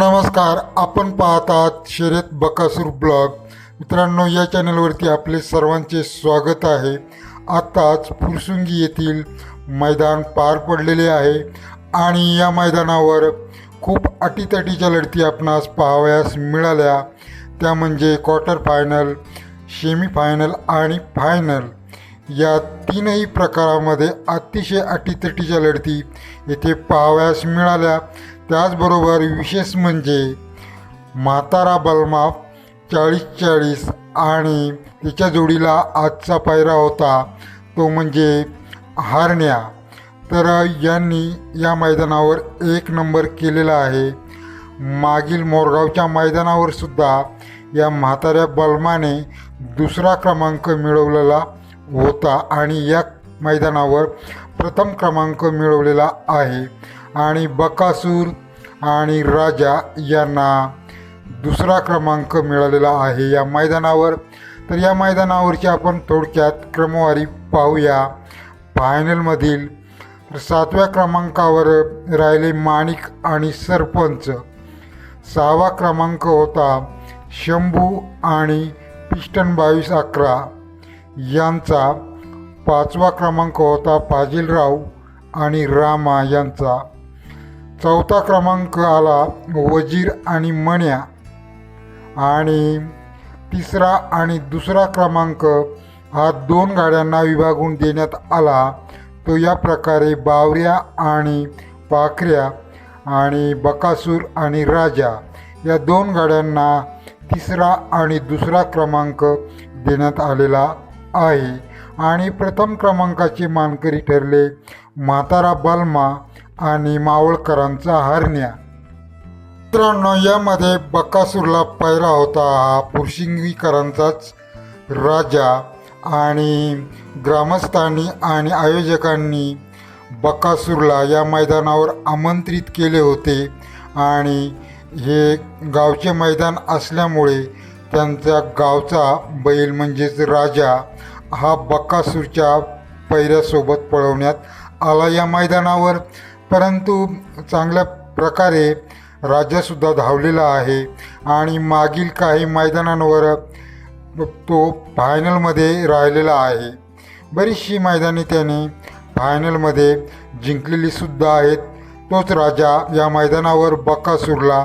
नमस्कार आपण पाहतात शर्यत बकासूर ब्लॉग. मित्रांनो या चॅनलवरती आपले सर्वांचे स्वागत आहे. आत्ताच फुरसुंगी येथील मैदान पार पडलेले आहे आणि या मैदानावर खूप अटीतटीच्या लढती आपणास पाहावयास मिळाल्या. त्या म्हणजे क्वार्टर फायनल सेमीफायनल आणि फायनल या तीनही प्रकारामध्ये अतिशय अटीतटीच्या लढती येथे पाहावयास मिळाल्या. त्याचबरोबर विशेष म्हणजे म्हातारा बलमा चाळीस चाळीस आणि तिच्या जोडीला आजचा पायरा होता तो म्हणजे हारण्या. तर यांनी या मैदानावर एक नंबर केलेला आहे. मागील मोरगावच्या मैदानावर सुद्धा या म्हाताऱ्या बलमाने दुसरा क्रमांक मिळवलेला होता आणि या मैदानावर प्रथम क्रमांक मिळवलेला आहे. आणि बकासूर आणि राजा यांना दुसरा क्रमांक मिळालेला आहे. या मैदानावर तर या मैदानावरची आपण थोडक्यात क्रमवारी पाहूया. फायनलमधील सातव्या क्रमांकावर राहिले माणिक आणि सरपंच. सहावा क्रमांक होता शंभू आणि पिस्टन बावीस अकरा. यांचा पाचवा क्रमांक होता पाजीलराव आणि रामा यांचा. चौथा क्रमांक आला वजीर आणि मण्या. आणि तिसरा आणि दुसरा क्रमांक हा दोन गाड्यांना विभागून देण्यात आला. तो या प्रकारे बावऱ्या आणि पाखऱ्या आणि बकासूर आणि राजा या दोन गाड्यांना तिसरा आणि दुसरा क्रमांक देण्यात आलेला आहे. आणि प्रथम क्रमांकाचे मानकरी ठरले म्हातारा बालमा आणि मावळकरांचा हरण्या. मित्रांनो यामध्ये बकासूरला पहिला होता हा पुरशिंगीकरांचाच राजा आणि ग्रामस्थांनी आणि आयोजकांनी बकासूरला या मैदानावर आमंत्रित केले होते आणि हे गावचे मैदान असल्यामुळे त्यांचा गावचा बैल म्हणजेच राजा हा बकासूरच्या पैऱ्यासोबत पळवण्यात आला. या मैदानावर परंतु चांगल्या प्रकारे राजासुद्धा धावलेला आहे. आणि मागील काही मैदानांवर तो फायनलमध्ये राहिलेला आहे. बरीचशी मैदाने त्याने फायनलमध्ये जिंकलेलीसुद्धा आहेत. तोच राजा या मैदानावर बकासूरला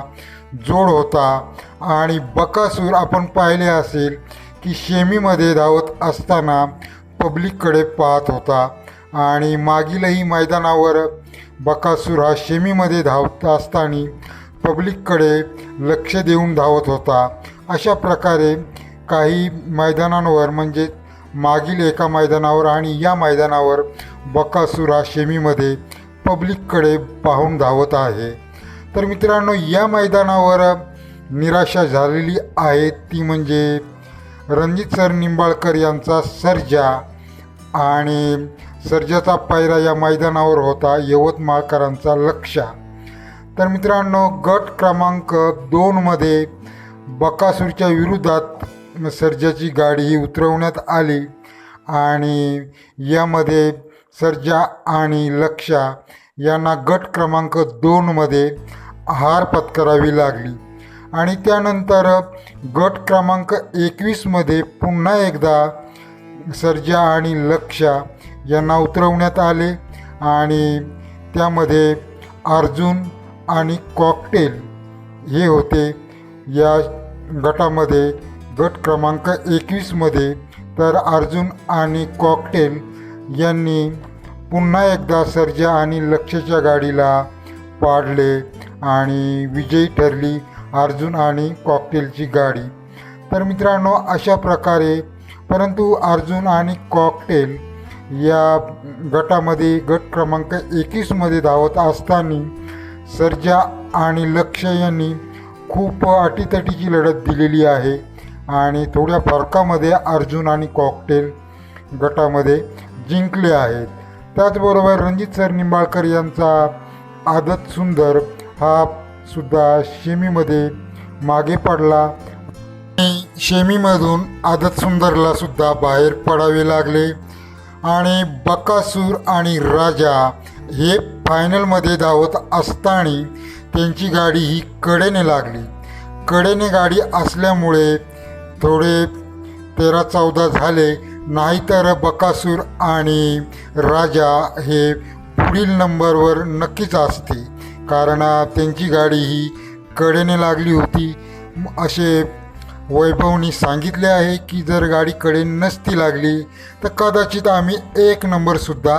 जोड होता. आणि बकासूर आपण पाहिले असेल की शेमीमध्ये धावत असताना पब्लिककडे पाहत होता. आणि मागीलही मैदानावर बकासूर हा शेमीमध्ये धावत असताना पब्लिककडे लक्ष देऊन धावत होता. अशा प्रकारे काही मैदानांवर म्हणजे मागील एका मैदानावर आणि या मैदानावर बकासूर हा शेमीमध्ये पब्लिककडे पाहून धावत आहे. तर मित्रांनो या मैदानावर निराशा झालेली आहे. ती म्हणजे रणजित सर निंबाळकर यांचा सर्जा आणि सर्जाचा पायरा या मैदानावर होता यवतमाळकरांचा लक्ष. तर मित्रांनो गट क्रमांक दोनमध्ये बकासूरच्या विरोधात सर्जाची गाडी ही उतरवण्यात आली आणि यामध्ये सर्जा आणि लक्षा यांना गट क्रमांक दोनमध्ये हार पत्करावी लागली. आणि त्यानंतर गट क्रमांक एकवीसमध्ये पुन्हा एकदा सर्जा आणि लक्षा यांना उतरवण्यात आले आणि त्यामध्ये अर्जुन आणि कॉकटेल हे होते. या गटामध्ये गट क्रमांक एकवीसमध्ये तर अर्जुन आणि कॉकटेल यांनी पुन्हा एकदा सर्जा आणि लक्षच्या गाडीला पाडले आणि विजयी ठरली अर्जुन आणि कॉकटेलची गाडी. तर मित्रांनो अशा प्रकारे परंतु अर्जुन आणि कॉकटेल या गटामध्ये गट क्रमांक एकवीसमध्ये धावत असताना सर्जा आणि लक्ष यांनी खूप अटीतटीची लढत दिलेली आहे. आणि थोड्या फरकामध्ये अर्जुन आणि कॉकटेल गटामध्ये जिंकले आहेत. त्याचबरोबर रणजित सर निंबाळकर यांचा आदत सुंदर हा सुद्धा शेमीमध्ये मागे पडला. आणि शेमीमधून आदत सुंदरला सुद्धा बाहेर पडावे लागले. आणि बकासूर आणि राजा हे फायनलमध्ये धावत असताना त्यांची गाडी ही कडेने लागली. कडेने गाडी असल्यामुळे थोडे तेरा चौदा झाले नाहीतर बकासूर आणि राजा हे पुढील नंबरवर नक्कीच असते. कारण त्यांची गाडी ही कडेने लागली होती. असे वैभवनी सांगितले आहे की जर गाडीकडे नसती लागली तर कदाचित आम्ही एक नंबरसुद्धा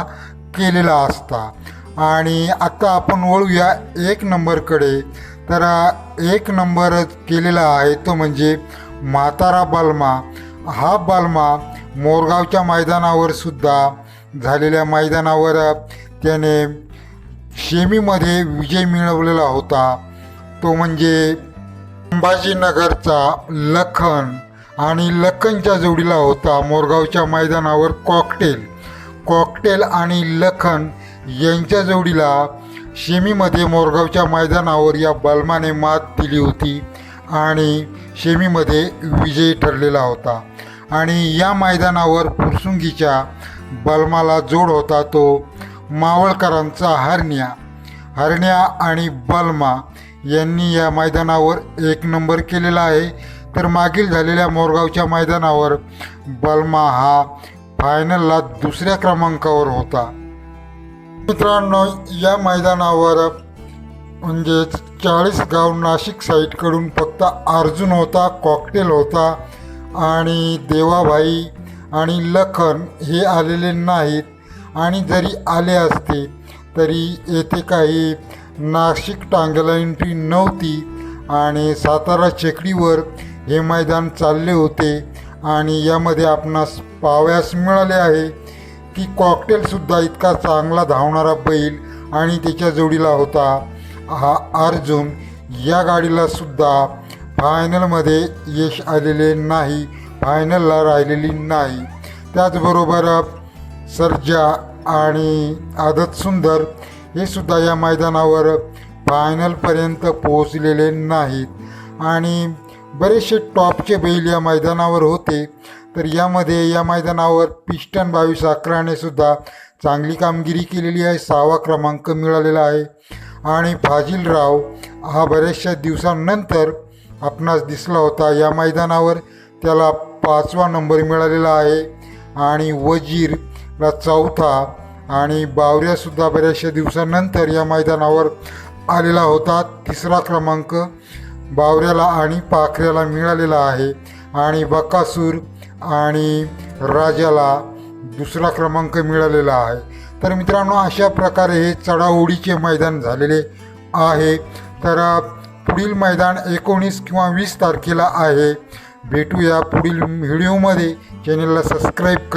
केलेला असता. आणि आत्ता आपण वळूया एक नंबरकडे तर एक नंबर केलेला आहे तो म्हणजे म्हातारा बालमा. हा बालमा मोरगावच्या मैदानावर सुद्धा झालेल्या मैदानावर त्याने शेमीमध्ये विजय मिळवलेला होता. तो म्हणजे संभाजीनगरचा लखन आणि लखनच्या जोडीला होता मोरगावच्या मैदानावर कॉकटेल कॉकटेल आणि लखन यांच्या जोडीला शेमीमध्ये मोरगावच्या मैदानावर या बलमाने मात दिली होती आणि शेमीमध्ये विजयी ठरलेला होता. आणि या मैदानावर फुरसुंगीच्या बलमाला जोड होता तो मावळकरांचा हरण्या. हरण्या आणि बलमा यांनी या मैदानावर एक नंबर केलेला आहे. तर मागील झालेल्या मोरगावच्या मैदानावर बलमा हा फायनलला दुसऱ्या क्रमांकावर होता. मित्रांनो या मैदानावर म्हणजेच चाळीस गाव नाशिक साईडकडून फक्त अर्जुन होता कॉकटेल होता आणि देवाभाई आणि लखन हे आलेले नाहीत. आणि जरी आले असते तरी येथे काही नाशिक टांगला एंट्री नव्हती आणि सातारा चेकडीवर हे मैदान चालले होते. आणि यामध्ये आपणास पावयास मिळाले आहे की कॉकटेलसुद्धा इतका चांगला धावणारा बैल आणि त्याच्या जोडीला होता. हा अर्जुन या गाडीला सुद्धा फायनलमध्ये यश आलेले नाही फायनलला राहिलेली नाही. त्याचबरोबर सर्जा आणि आदत सुंदर हे सुद्धा या मैदानावर फायनलपर्यंत पोहोचलेले नाहीत. आणि बरेचसे टॉपचे बैल या मैदानावर होते. तर यामध्ये या मैदानावर पिस्टन बावीस अकराने सुद्धा चांगली कामगिरी केलेली आहे. सहावा क्रमांक मिळालेला आहे. आणि फाजिलराव हा बऱ्याचशा दिवसांनंतर आपणास दिसला होता. या मैदानावर त्याला पाचवा नंबर मिळालेला आहे. आणि वजीरला चौथा आणि बावऱ्यासुद्धा बऱ्याचशा दिवसानंतर या मैदानावर आलेला होता. तिसरा क्रमांक बावऱ्याला आणि पाखऱ्याला मिळालेला आहे. आणि बकासूर आणि राजाला दुसरा क्रमांक मिळालेला आहे. तर मित्रांनो अशा प्रकारे हे चढाओढीचे मैदान झालेले आहे. तर पुढील मैदान एकोणीस किंवा वीस तारखेला आहे. भेटूया पुढील व्हिडिओमध्ये. चॅनलला सबस्क्राईब करा.